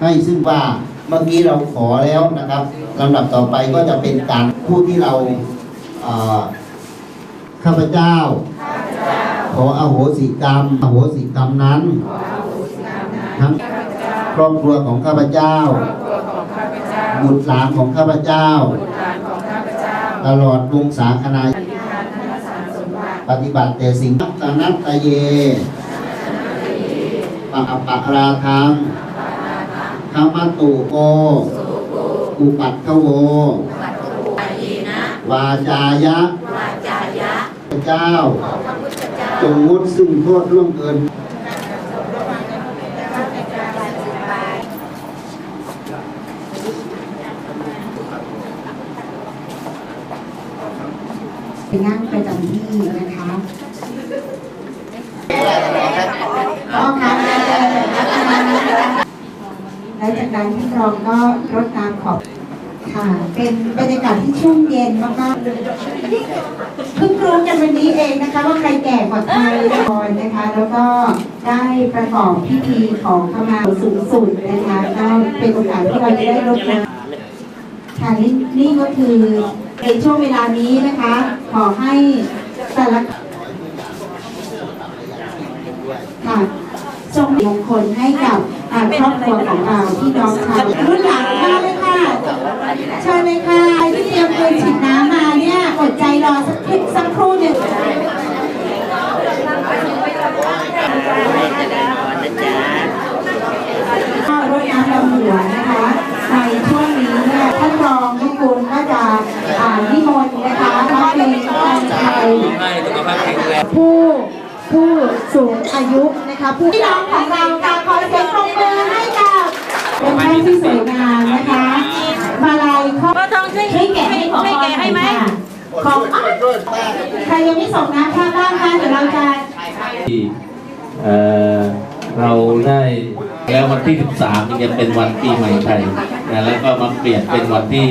ให้ซึ่งว่าเมื่อกี้เราขอแล้วนะครับลำดับต่อไปก็จะเป็นการผู้ที่เราข้าพเจ้า ขออโหสิกรรมอโหสิกรรมนั้นทั้งครอบครัวของข้าพเจ้าบุตรหลานของข้าพเจ้า ตลอดวงศาคณาปฏิบัติแต่สิ่งนัตนัตตะเยปะปะราทัง ธรรมตุโก อุปัตถโว วาจายะพระเจ้า จงงดซึ่งโทษร่วงเกินไปนั่งประจำที่นะคะพ่อคะ และจากนั้นที่รองก็รดน้ำขอบค่ะ เป็นบรรยากาศที่ชุ่มเย็นมากๆเพิ่งรู้กันวันนี้เองนะคะว่าใครแก่กว่าใครก่อนนะคะ แล้วก็ได้ประกอบพิธีของขมาสูงสุดนะคะก็เป็นโอกาสที่เราจะได้รดน้ำค่ะนี่นี่ก็คือในช่วงเวลานี้นะคะ ขอให้แต่ละค่ะ ทรงมงคลให้กับอ่าครอบครัวของเราพี่น้องชาวรุ่นหลังมาเลยค่ะเชิญเลยค่ะใครที่เตรียมปืนฉีดน้ำมาเนี่ยอดใจรอสักครู่สักครู่หนึ่งข้าวรดน้ำดำหัวนะคะในช่วงนี้เนี่ยท่านรองทุกคนก็จะอ่านนิมนต์นะคะพระเป็นการไทยให้สุขภาพแข็งแรงผู้ผู้สูงอายุ นะคะผู้พี่น้องของเราค่ะขอเสียงปรบมือให้กับเป็นท่านที่สวยงามนะคะมาลัยข้อพ่อทองช่วยช่วยแกะให้ขอช่วยแกะให้ไหมค่ะของอ้าวใครยังไม่ส่งน้ำข้างบ้างคะเดี๋ยวเราจะที่เอ่อเราได้แล้ววันที่ 13นี่จะเป็นวันปีใหม่ไทยนะแล้วก็มาเปลี่ยนเป็นวันที่